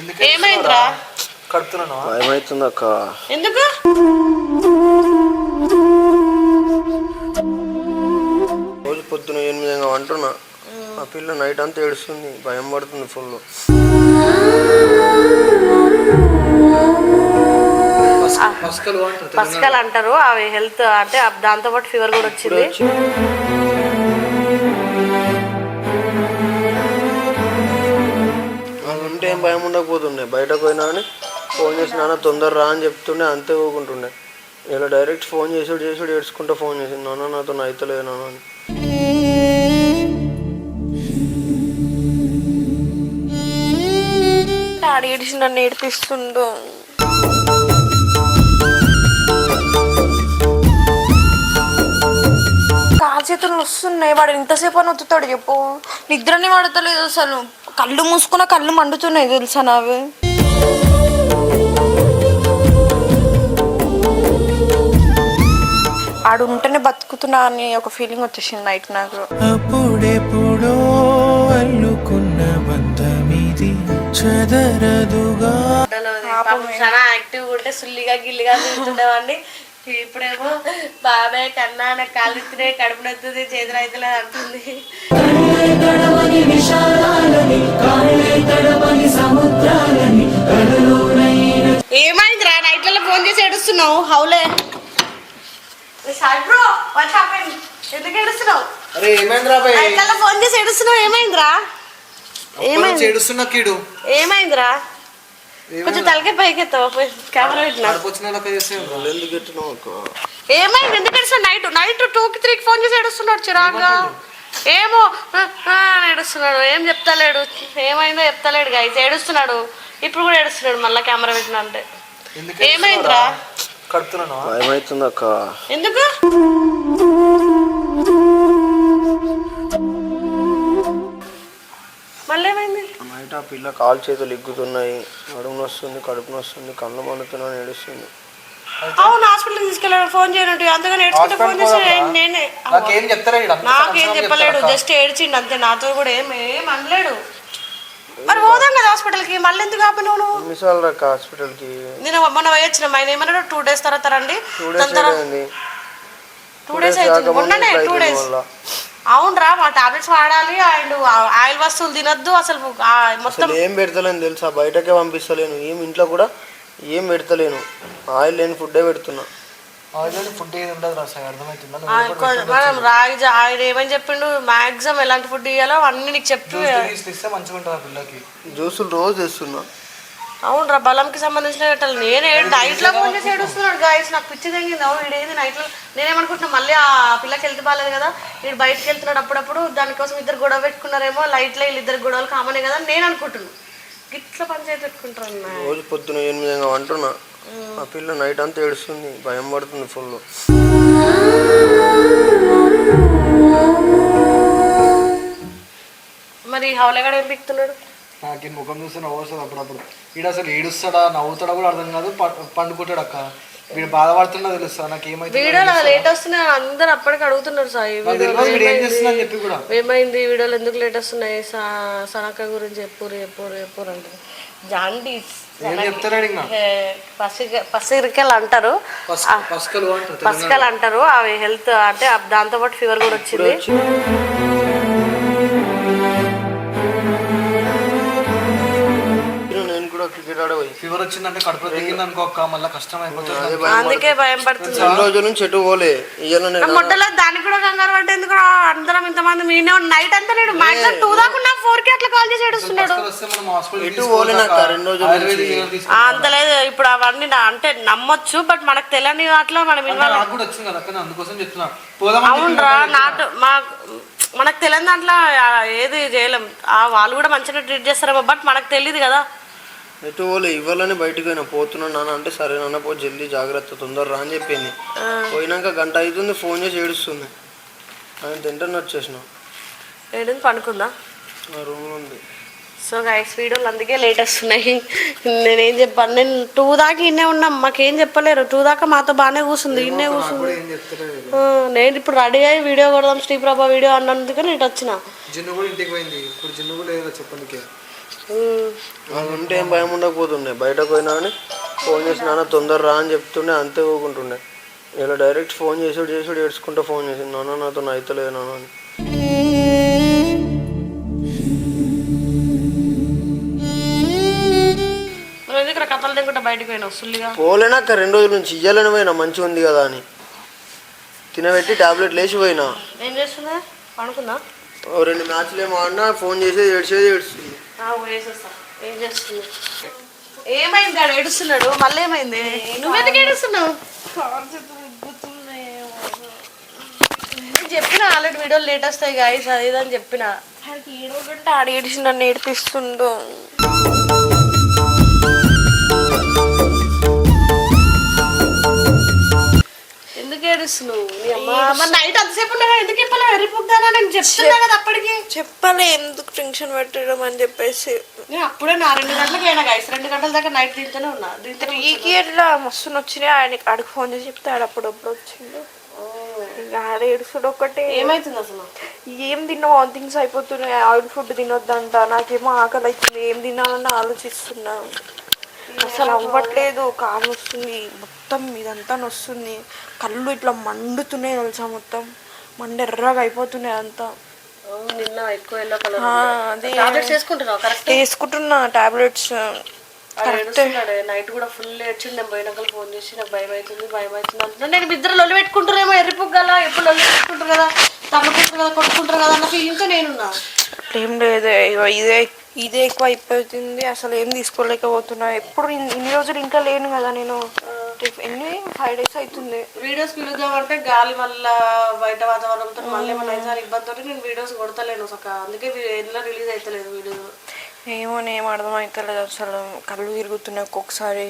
ఎందుకు ఏమైందిరా? కడుతున్నాను భయమవుతుంది అక్క ఎందుకు? రోజు పొద్దున ఎనిమిది అంటున్నా. ఆ పిల్ల నైట్ అంతా ఏడుస్తుంది. భయం పడుతుంది ఫుల్. పసకలు అంటారు అవి హెల్త్ అంటే దాంతో పాటు ఫీవర్ కూడా వచ్చింది. నాన్న తొందర రా అని చెప్తుండే అంతే ఊకుంటుండే ఇలా డైరెక్ట్ ఫోన్ చేసాడు చేసాడు ఏడ్చుకుంటూ ఫోన్ చేసింది. నాన్న నాతో అయితలేదు నాన్న అని. డాడీ ఏడిచి నన్ను ఏడిపిస్తుందో చేతులు వస్తున్నాయి వాడు ఎంతసేపు అని వత్తుతాడు చెప్పు. నిద్రని పడతలేదు అసలు. కళ్ళు మూసుకున్న కళ్ళు మండుతున్నాయి తెలుసా నావి? ఆడు ఉంటేనే బతుకుతున్నా అని ఒక ఫీలింగ్ వచ్చేసింది నైట్ నాకు. అప్పుడెప్పుడో అల్లుకున్న బంధమిది చెదరదుగా. చాలా యాక్టివ్ ఉంటే సుల్లిగా గిల్లిగా తింటుండేవాడిని ఇప్పుడేమో బాబాయ్ కన్నా నాకు కాళ్ళు కడుపు నొత్తుంది చేతులు అయితే అంటుంది. ఏమైందిరా? నైట్లలో ఫోన్ చేసి ఏడుస్తున్నావు? హౌలే బ్రో వాట్ హ్యాపెన్ ఎందుకు ఏడుస్తున్నావు? అరే ఏమైంది రా బాయ్ నైట్లలో ఫోన్ చేసి ఏడుస్తున్నావు ఏమైందిరా? ఏమైంది? చేడుస్తున్నా కీడు. ఏమైందిరా? కొంచెం తలకే పైకెత్తావా కెమెరా ఏమైంది? ఎందుకు నైట్ నైట్ టూకి త్రీకి ఫోన్ చేసి ఏడుస్తున్నాడు చిరాగ్గా. ఏమో ఏడుస్తున్నాడు. ఏం చెప్తలేడు? ఏమైందో చెప్తలేడు గైస్ ఏడుస్తున్నాడు. ఇప్పుడు కూడా ఏడుస్తున్నాడు మళ్ళీ కెమెరా పెట్టిన అంటే. ఏమైందిరా? కడుతున్నాను. భయమవుతుంది అక్క ఎందుకు? మళ్ళీ ఏమైంది నైట్ ఆ పిల్ల కాలు చేతులు ఎగ్గుతున్నాయి నడుము వస్తుంది కడుపు వస్తుంది కళ్ళు మండుతున్నాను ఏడుస్తుంది. అవును హాస్పిటల్ తీసుకెళ్ళాడు ఫోన్ చేయనట్టు. అంతగా నేర్చుకుంటే ఫోన్ చేసి నేనే? నాకేం చెప్పలేడు జస్ట్ ఏడ్చిండు అంతే. నాతో కూడా ఏం ఏం అనలేడు. మరి పోదాం కదా హాస్పిటల్కి మళ్ళీ ఎందుకు ఆపినావు నువ్వు? ఎన్నిసార్లు అక్క హాస్పిటల్కి నేను మొన్న పోయొచ్చిన ఆయన ఏమన్నాడు? టూ డేస్ తర్వాత రండి. టూ డేస్ తర్వాత అయింది టూ డేస్ అవుతుంది. మొన్ననే టూ డేస్. అవునరా మా టాబ్లెట్స్ వాడాలి. అండ్ ఆయిల్ వస్తువులు తినొద్దు. అసలు మొత్తం ఏం పెడతలేను తెలుసా? బయటకే పంపిస్తలేను. ఏం ఇంట్లో కూడా ఏం పెడతలేను. ఆయిల్ లేని ఫుడ్డే పెడుతున్నా. ఆల్రెడీ ఫుడ్ ఏది ఉండదు రా సార్ అర్థమవుతుందా ఆ, నువ్వు కొ- మనం రాగి జా- ఆయన ఏమని చెప్పిండు? మాక్సిమం ఎలాంటి ఫుడ్ ఇవ్వాలో అన్ని నీకు చెప్పి ఇస్తే మంచిగా ఉంటుంది ఆ పిల్లకి. జ్యూసులు రోజు తెస్తున్నా. అవునరా బలంకి సంబంధించిన పెట్టాలి. నేనే నైట్లో ఫోన్ చేసి ఏడుస్తున్నాడు గాయస్ నాకు పిచ్చి తగ్గింది అవును వీడేంది నైట్లో? నేనేమనుకుంటున్నా మళ్ళీ ఆ పిల్లకి వెళ్తే బాగాలేదు కదా వీడు బయటకు వెళ్తున్నాడు అప్పుడప్పుడు దానికోసం ఇద్దరు గొడవ పెట్టుకున్నారేమో లైట్లో వీళ్ళిద్దరు గొడవలు కామనే కదా నేను అనుకుంటున్నాను గిట్ల పంచాయతీ పెట్టుకుంటారు అన్న రోజు పొద్దున ఎనిమిది అంటున్నా ఆ పిల్ల నైట్ అంతా ఏడుస్తుంది భయం పడుతుంది ఫుల్ మరి హౌలగాడు ఏం పిక్తున్నాడు? నాకు ఈ ముఖం చూస్తే నవ్వు వస్తుంది అప్పుడప్పుడు. వీడు అసలు ఏడుస్తాడా నవ్వుతాడా కూడా అర్థం కాదు. పండుకుంటాడు అక్క. వీడు బాధపడుతున్నా తెలుస్తా నాకు ఏమైతే వీడియోలు లేట్ వస్తున్నాయి అందరు అప్పటికి అడుగుతున్నారు సాయి నాకు తెలియదు వీడు ఏం చేస్తున్నా అని చెప్పి కూడా. ఏమైంది? వీడియోలు ఎందుకు లేట్ వస్తున్నాయి? సా- సనక గురించి చెప్పురు చెప్పురు చెప్పురు అంటారు. జాండీస్. పసిరికలు అంటారు. పసకలు అంటారు అవి హెల్త్ అంటే దాంతో పాటు ఫీవర్ కూడా వచ్చింది. ఫీవర్ వచ్చిందంటే కడుపు తెగింది అనుకో అక్క మళ్ళీ కష్టం అయిపోతుంది అందుకే భయం పడుతుంది. రెండు రోజుల నుంచి ఎటు పోలే. మొట్టలో దానికి కూడా కంగారు పడ్డ ఎందుకు అందరం ఇంతమంది మీనే నైట్ అంతా నేను మాక్సిమం టూ దాకా ఫోర్కి అట్లా కాల్ చేసి ఏడుస్తున్నాడు. ఎటు పోలే నాకు? రెండు రోజుల అంత లేదు. ఇప్పుడు అవన్నీ నా- అంటే నమ్మొచ్చు బట్ మనకు తెలియని వాటిలో మనం నాకు కూడా వచ్చింది కదా అక్క నేను అందుకోసం చెప్తున్నా. పోదామని అవునరా నాటు మా మనకు తెలియని దాంట్లో ఏది చేయలేం. ఆ వాళ్ళు కూడా మంచిగా ట్రీట్ చేస్తారేమో బట్ మనకు తెలియదు కదా. ఎటు పోలే ఇవ్వాలని బయటకు పోయినా. పోతున్నాను నాన్న అంటే సరే నాన్న పో జల్దీ జాగ్రత్త తొందర రా అని చెప్పింది. పోయినాక గంట అవుతుంది ఫోన్ చేసి ఏడుస్తుంది. ఆయన తింటాను వచ్చేసిన. ఏడుంది పనుకుందా నా రూమ్లో ఉంది. సో గైస్ వీడియోలు అందుకే లేట్ వస్తున్నాయి. నేనేం చెప్పాను నేను టూ దాకా ఇన్నే ఉన్నాం. మాకేం చెప్పలేరు. టూ దాకా మాతో బాగానే కూర్చుంది ఇన్నే కూర్చుంది నేను ఇప్పుడు రెడీ అయ్యి వీడియో కొడదాం శ్రీప్రభ వీడియో అన్నందుకు నేను ఇటు వచ్చిన. జిన్ను కూడా ఇంటికి పోయింది. ఇప్పుడు జిన్ను కూడా లేదా అది ఉంటే ఏం భయం ఉండకపోతుండే. బయటకు పోయినా అని ఫోన్ చేసి నాన్న తొందర రా అని చెప్తుండే. అంతే ఊకుంటుండే. ఇలా డైరెక్ట్ ఫోన్ చేసాడు చేసాడు ఏడ్చుకుంటూ ఫోన్ చేసింది నాన్న నాతో అవుతలేదు నాన్న అని. పోలేనాక రెండు రోజుల నుంచి ఇయ్యాలని పోయినా. మంచిగా ఉంది కదా అని. తినబెట్టి టాబ్లెట్ లేచి పోయినా. ఏం చేస్తున్నా? పడుకుందా ఓ రెండు మ్యాచ్లు ఏమో ఆడినా. ఫోన్ చేసేది ఏడ్చేది ఏడుస్తుంది వేసేస్తా ఏం చేస్తుంది ఏమైంది? గాడు ఏడుస్తున్నాడు. మళ్ళీ ఏమైంది? నువ్వెందుకు ఏడుస్తున్నావు? నేను చెప్పిన ఆల్రెడీ వీడియోలు లేట్ వస్తాయి గాయస్ అది ఇది అని చెప్పిన. ఏడవడంటే ఆడ ఏడిచి నన్ను ఏడిపిస్తుండు. ఎందుకు ఏడుస్తున్నావు నైట్ అంతసేపు ఉండగా ఎందుకు చెప్పాలి? ఎర్రిపుద్దానా నేను చెప్తున్నా కదా అప్పటికి. చెప్పాలి ఎందుకు టెన్షన్ పెట్టడం అని చెప్పేసి. నేను అప్పుడే నా రెండు గంటలకు అయినా గాయస్ రెండు గంటల దాకా నైట్ తింటూనే ఉన్నా. దీంతో ఈకి ఎట్లా? మస్తు వచ్చినాయి ఆయనకి ఆడికి ఫోన్ చేసి చెప్తే ఆడ అప్పుడప్పుడు వచ్చిండు. ఆడ ఏడుస్తుడు ఒక్కటే. ఏమైతుంది అసలు? ఏం తిన్నా వాంతింగ్స్ అయిపోతున్నాయి. ఆయిల్ ఫుడ్ తినొద్దంట. నాకేమో ఆకలి అవుతుంది ఏం తినాలని ఆలోచిస్తున్నా. అసలు అవ్వట్లేదు. కాలు వస్తుంది మొత్తం ఇదంతా నొస్తుంది. కళ్ళు ఇట్లా మండుతున్నాయి తెలుసా మొత్తం. మండ ఎర్రగా అయిపోతున్నాయి అంతా నిన్న ఎక్కువ ఎల్లో కలర్ అదే. వేసుకుంటున్నావు? కరెక్ట్ వేసుకుంటున్నా టాబ్లెట్స్ నైట్ కూడా ఫుల్ ఏడ్చిండు. నేను పోయినాక ఫోన్ చేసి నాకు భయం అవుతుంది భయం అవుతుంది అంటున్నా. నేను ఇద్దరు లొల్లి పెట్టుకుంటారేమో ఎర్రిపుగ్గల ఎప్పుడు లొల్లి పెట్టుకుంటారు కదా? తగ్గుకుంటారు కదా? కొట్టుకుంటారు కదా? అన్న ఫీలింగ్తో నేనున్నా. ఏం లేదు. ఇదే ఇదే ఎక్కువ అయిపోతుంది. అసలు ఏం తీసుకోలేకపోతున్నా. ఎప్పుడు ఇన్ని రోజులు ఇంకా లేను కదా నేను. రేపు ఎన్ని ఫైవ్ డేస్ అవుతుంది వీడియోస్ పిలుద్దామంటే గాలి వల్ల బయట వాతావరణంతో మళ్ళీ ఏమైనా అయితే ఇబ్బందితో నేను వీడియోస్ కొడతలేను సక్క. అందుకే ఎందులో రిలీజ్ అవుతలేదు వీడియో ఏమో ఏం అర్థం అవుతలేదు అసలు. కళ్ళు తిరుగుతున్నాయి ఒక్కొక్కసారి.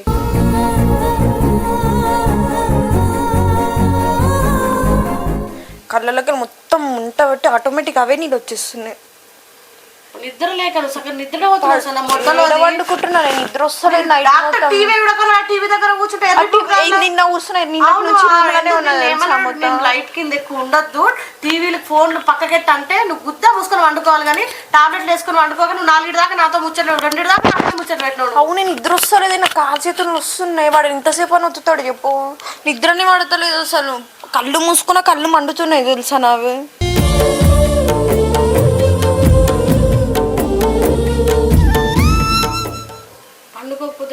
కళ్ళలోకి మొత్తం ముంట పెట్టి ఆటోమేటిక్ అవే నీళ్ళు వచ్చేస్తున్నాయి. నిద్ర లేక సగం నిద్ర నా మొట్టలో నిద్ర వండుకుంటున్నా నేను నిద్ర వస్తలేదు నైట్ డాక్టర్ టీవీ చూడకుండా టీవీ దగ్గర కూర్చుంటే నిన్న కూర్చున్నా నిన్న నుంచి నేను మొత్తం. నేను లైట్ కింద ఎక్కువ ఉండొద్దు. టీవీలు ఫోన్లు పక్కకెట్ట అంటే నువ్వు గుద్ద మూసుకొని వండుకోవాలి కానీ టాబ్లెట్లు వేసుకొని వండుకోక నువ్వు నాలుగు దాకా నాతో ముచ్చట్లు రెండు దాకా నాతో ముచ్చట్లు పెట్టినాడు. అవును నిద్ర వస్తలేదు నాకు కాలు చేతులు వస్తున్నాయి వాడు ఎంతసేపు అని వత్తుతాడు చెప్పు. నిద్రని పడతలేదు అసలు. కళ్ళు మూసుకున్న కళ్ళు మండుతున్నాయి తెలుసా నావి?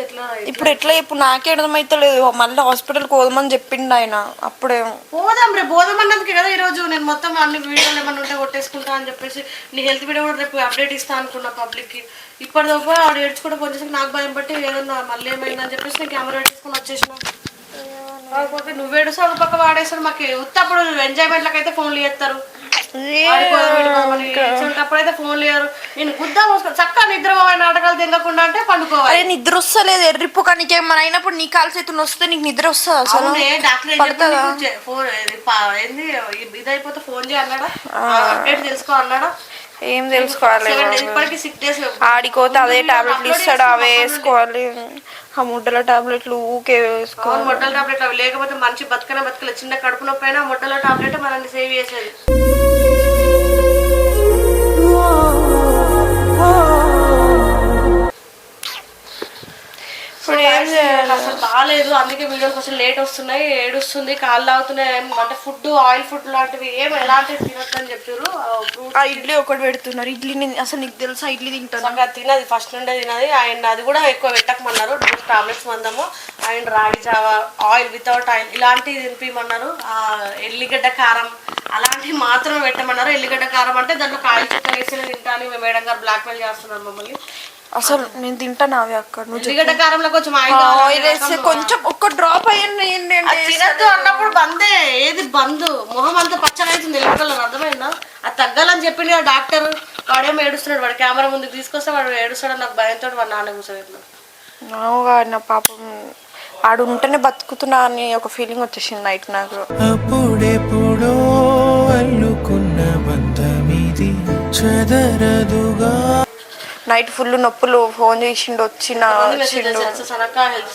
ఎట్లా ఇప్పుడు ఎట్లా ఇప్పుడు నాకే అర్థమైతలేదు. మళ్ళీ హాస్పిటల్కి పోదామని చెప్పిండు ఆయన. అప్పుడే పోదాం రేపు పోదాం అన్నందుకే కదా ఈ రోజు నేను మొత్తం అన్ని వీడియోలు ఏమన్నా ఉంటే కొట్టేసుకుంటా అని చెప్పేసి నీ హెల్త్ వీడియో కూడా రేపు అప్డేట్ ఇస్తా అనుకున్నా పబ్లిక్కి ఇప్పటిదోపు ఆడు ఏడ్చుకుంటే చేసి నాకు భయం పట్టి ఏదన్నా మళ్ళీ ఏమైందని చెప్పేసి నేను కెమెరా పెట్టేసుకొని వచ్చేసిన. కాకపోతే నువ్వు ఏడుస్తావు ఒక పక్క వాడేస్తాడు మాకు ఉత్తప్పుడు ఎంజాయ్మెంట్లకు అయితే ఫోన్లు చేస్తారు. అప్పుడైతే ఫోన్లు చేయరు నేను గుద్దా మోసుకొని చక్కగా నిద్ర నాటకాలు తినకుండా అంటే పండుకోవాలి. అరే నిద్ర వస్తలేదు. ఎర్రిప్పు కానీ నీకేమైనా అయినప్పుడు నీ కాలు చేతులు వస్తే నీకు నిద్ర వస్తుంది అసలు? ఫోన్ ఏంది ఇది అయిపోతే ఫోన్ చేయ అన్నాడా? అప్డేట్ తెలుసుకో అన్నాడా? ఏం తెలుసుకోవాలి ఆడిపోతే అదే టాబ్లెట్లు ఇస్తాడు అవే వేసుకోవాలి. ఆ ముడ్డల టాబ్లెట్లు ఊకే వేసుకోవాలి. మొట్టల టాబ్లెట్ అవి లేకపోతే మంచి బతకన బతకలే చిన్న కడుపు నొప్పి అయినా మొట్టల టాబ్లెట్ మనల్ని సేవ్ చేసేది. ఇప్పుడు ఏం చేయాలి అసలు బాగాలేదు అందుకే వీడియోలు కొంచెం లేట్ వస్తున్నాయి. ఏడుస్తుంది. కాళ్ళు అవుతున్నాయి అంటే ఫుడ్ ఆయిల్ ఫుడ్ లాంటివి ఏం ఎలాంటివి తినొద్దు అని చెప్పారు ఆ ఇడ్లీ ఒకటి పెడుతున్నారు. ఇడ్లీ నేను- అసలు నీకు తెలుసా? ఇడ్లీ తింటాను సగం తినది. ఫస్ట్ నుండే తినది. ఆయన అది కూడా ఎక్కువ పెట్టకమన్నారు. టాబ్లెట్స్ మందము. ఆయన రాగి జావా ఆయిల్ వితౌట్ ఆయిల్ ఇలాంటివి తినిపించమన్నారు ఆ ఎల్లిగడ్డ కారం అలాంటివి మాత్రం పెట్టమన్నారు. ఎల్లిగడ్డ కారం అంటే దాంట్లో కాయలు చుక్క వేసి తింటాను. మేము మేడం గారు బ్లాక్ మెయిల్ చేస్తున్నారు మమ్మల్ని. అసలు నేను తింటాను అవి అక్కడ కారంలో కొంచెం ఆయిల్ కావాలి. ఆయిల్ వేస్తే కొంచెం ఒక్క డ్రాప్ అయ్యండి తినద్దు అన్నప్పుడు బందే ఏది బంద్? మొహం అంతా ఎల్లో కలర్ అర్థమైందా? అది తగ్గాలని చెప్పింది ఆ డాక్టర్. వాడేమో ఏడుస్తున్నాడు వాడు కెమెరా ముందుకు తీసుకొస్తే వాడు ఏడుస్తాడు నాకు భయంతో వాడు నాన్న కూర్చోబెట్టినాడు అవుగా నా పాపం. ఆడు ఉంటేనే బతుకుతున్నా అని ఒక ఫీలింగ్ వచ్చేసింది నైట్ నాకు. అప్పుడెప్పుడో అల్లుకున్న బంధమిది చదరదుగా. నైట్ ఫుల్ నొప్పులు ఫోన్ చేసిండు వచ్చిన వచ్చిండు. చూసిన కామెంట్.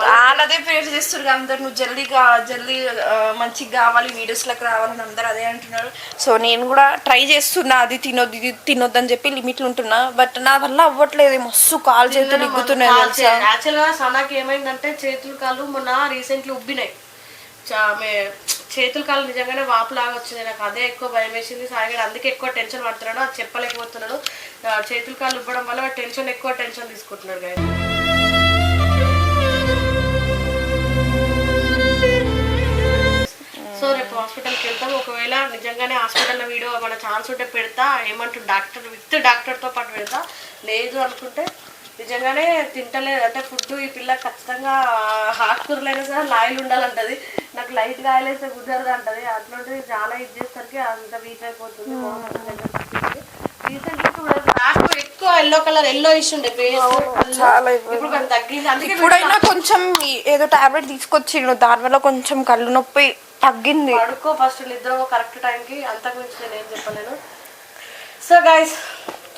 వాళ్ళదే ప్రేర్ చేస్తారు అందరు. నువ్వు జల్దీగా జల్దీ మంచిగా కావాలి వీడియోస్లోకి రావాలని అందరు అదే అంటున్నారు. సో నేను కూడా ట్రై చేస్తున్నా అది తినొద్దు ఇది తినొద్దు అని చెప్పి లిమిట్లు ఉంటున్నా. బట్ నా వల్ల అవ్వట్లేదు మస్తు కాలు చేతులు ఇగ్గుతున్నాయి తెలుసా? యాక్చువల్గా సనాకి ఏమైందంటే చేతులు కాళ్ళు మొన్న రీసెంట్లీ ఉబ్బినాయి. చా- చేతులు కాళ్ళు నిజంగానే వాపులాగా వచ్చింది నాకు అదే ఎక్కువ భయం వేసింది. సాయిగాడు అందుకే ఎక్కువ టెన్షన్ పడుతున్నాడు. అది చెప్పలేకపోతున్నాడు. చేతులు కాళ్ళు ఇవ్వడం వల్ల టెన్షన్ ఎక్కువ టెన్షన్ తీసుకుంటున్నాడు గాయ సో రేపు హాస్పిటల్కి వెళ్తాం. ఒకవేళ నిజంగానే హాస్పిటల్లో వీడియో మన ఛాన్స్ ఉంటే పెడతా. ఏమంటారు డాక్టర్? విత్ డాక్టర్తో పాటు పెడతా. లేదు అనుకుంటే నిజంగానే తింటలేదు అంటే ఫుడ్ ఈ పిల్ల ఖచ్చితంగా ఆకుకూరలైనా సరే లాయలు ఉండాలంటది. నాకు లైట్ ఆయిల్ అయితే కుదరదు అంటది. అట్లాంటిది చాలా ఇది చేసరికి అంత వీక్ అయిపోతుంది. రీసెంట్గా నాకు ఎక్కువ ఎల్లో కలర్ ఎల్లో అందుకే ఇప్పుడైనా కొంచెం ఏదో టాబ్లెట్ తీసుకొచ్చిండు. దానివల్ల కొంచెం కళ్ళు నొప్పి తగ్గింది. పడుకో ఫస్ట్ నిద్ర కరెక్ట్ టైంకి అంతకు మించి నేను ఏం చెప్పలేను. సో గైస్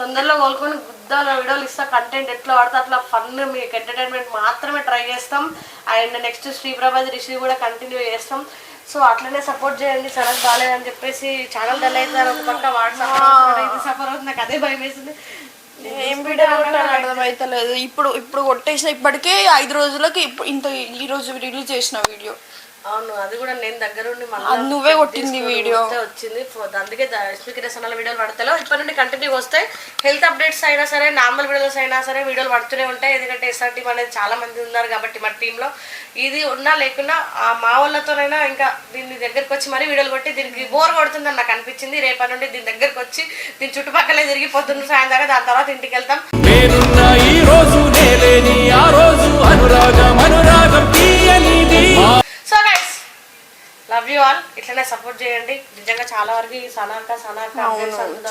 తొందరలో కోలుకొని గుద్దాల వీడియోలు ఇస్తా కంటెంట్ ఎట్లా పడితే అట్లా ఫన్ మీకు ఎంటర్టైన్మెంట్ మాత్రమే ట్రై చేస్తాం. అండ్ నెక్స్ట్ శ్రీప్రభాది రిషి కూడా కంటిన్యూ చేస్తాం. సో అట్లనే సపోర్ట్ చేయండి సడన్ బాగాలేదని చెప్పేసి ఛానల్ డల్ అవుతారు ఒక పక్క వాట్సాప్ సఫర్ అవుతుంది నాకు అదే భయం వేసింది. ఏం వీడియో అర్థమైతలేదు. ఇప్పుడు ఇప్పుడు కొట్టేసిన ఇప్పటికే ఐదు రోజులకి ఇప్పుడు ఇంత ఈ రోజు రిలీజ్ చేసిన వీడియో అవును అది కూడా నేను దగ్గరుండి నువ్వే కొట్టింది వీడియో. వస్తే వచ్చింది. అందుకే స్పీకర్ అసలు వీడియోలు పడతలో ఇప్పటి నుండి కంటిన్యూ వస్తాయి హెల్త్ అప్డేట్స్ అయినా సరే నార్మల్ వీడియోస్ అయినా సరే వీడియోలు పడుతూనే ఉంటాయి. ఎందుకంటే ఎస్ఆర్ టీమ్ అనేది చాలా మంది ఉన్నారు కాబట్టి మా టీంలో ఇది ఉన్నా లేకున్నా ఆ మా వాళ్ళతోనైనా ఇంకా దీని దగ్గరికి వచ్చి మరీ వీడియోలు కొట్టి దీనికి బోర్ కొడుతుందని నాకు అనిపించింది. రేపటి నుండి దీని దగ్గరికి వచ్చి దీని చుట్టుపక్కలే తిరిగి పొద్దున్న సాయం దాకా దాని తర్వాత ఇంటికి వెళ్తాం. నేనున్న ఈ రోజు నేలేని ఆ రోజు అనురాగం. ఇట్లనే సపోర్ట్ చేయండి నిజంగా చాలా వరకు సనాక సనాక.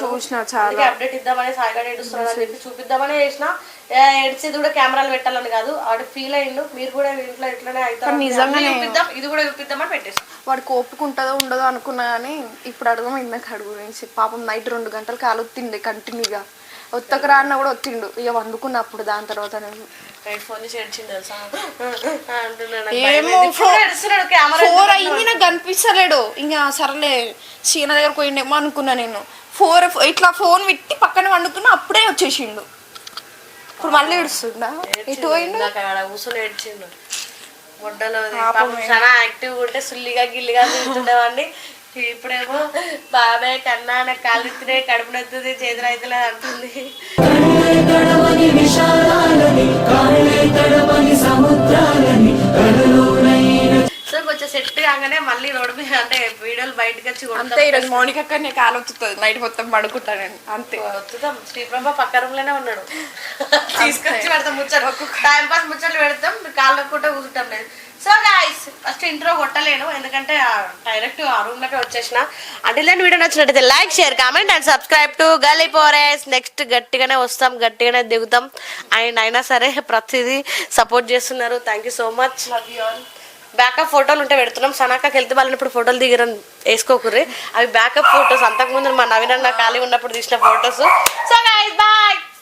చూసిన చాలా. అప్డేట్ ఇద్దామని సాయిగా ఏడుస్తున్నాడు అని చెప్పి చూపిద్దామని చేసిన ఏడ్చేది కూడా కెమెరాలు పెట్టాలని కాదు ఆవిడ ఫీల్ అయ్యిండు మీరు కూడా ఇంట్లో ఇట్లనే నిజంగానే. అన్నీ చూపిద్దాం ఇది కూడా చూపిద్దామని పెట్టేసి వాడికి ఓపిక ఉంటుందో ఉండదో అనుకున్నా కానీ ఇప్పుడు అడగమైంది నాకు అడుగు గురించి పాపం నైట్ రెండు గంటలు కాలు ఒత్తిండి కంటిన్యూగా ఒత్తకరా అన్న కూడా ఒత్తిండు. ఇక వండుకున్నప్పుడు దాని తర్వాత ఫోన్ ఏమో ఫోర్ అయింది నాకు కనిపిస్తలేడు. ఇంకా సరేలే సీన దగ్గర పోయిండేమో అనుకున్నా నేను. ఫోర్ ఇట్లా ఫోన్ పెట్టి పక్కన వండుకున్నా అప్పుడే వచ్చేసిండు. ఇప్పుడు మళ్ళీ ఏడుస్తుందా? ఎటు పోయిండు? కూర్చొని ఏడ్చిండు. మొడ్డలో పాపం చాలా యాక్టివ్ ఉంటే సుల్లిగా గిల్లిగా తింటుండేవాడిని ఇప్పుడేమో బాబాయ్ కన్నా నాకు కాళ్ళు కడుపు నొత్తుంది చేతులు అయితే అంటుంది. సో కొంచెం సెట్ కాగానే మళ్ళీ రోడ్డు మీద అంటే వీడియోలు బయటకు వచ్చి అంతే ఈరోజు మౌనిక అక్కడనే కాలు వస్తుంది నైట్ మొత్తం పడుకుంటానని అంతే. శ్రీప్రభ పక్క ఉన్నాడు. తీసుకొచ్చి పెడతాం ముచ్చట టైం పాస్ ముచ్చట్లు పెడతాం కాళ్ళు కూడా కూర్చుంటాం లేదు. సో ఫస్ట్ ఇంట్రో కొట్టలేను ఎందుకంటే డైరెక్ట్ ఆ రూమ్లోకి వచ్చేసిన. అంటే ఇలాంటి వీడియో నచ్చినట్టయితే like share comment and subscribe to Gali Pores. Next గట్టిగానే వస్తాం గట్టిగానే దిగుతాం. అండ్ అయినా సరే ప్రతిదీ సపోర్ట్ చేస్తున్నారు. Thank you so much love you all backup ఫోటోలు ఉంటే పెడుతున్నాం. సనాక హెల్త్ వాళ్ళని ఇప్పుడు ఫోటోలు దిగరని వేసుకోకుర్రి. అవి బ్యాకప్ ఫోటోస్ అంతకుముందు మా నవీన్ ఖాళీ ఉన్నప్పుడు తీసిన ఫోటోస్ సో బాయ్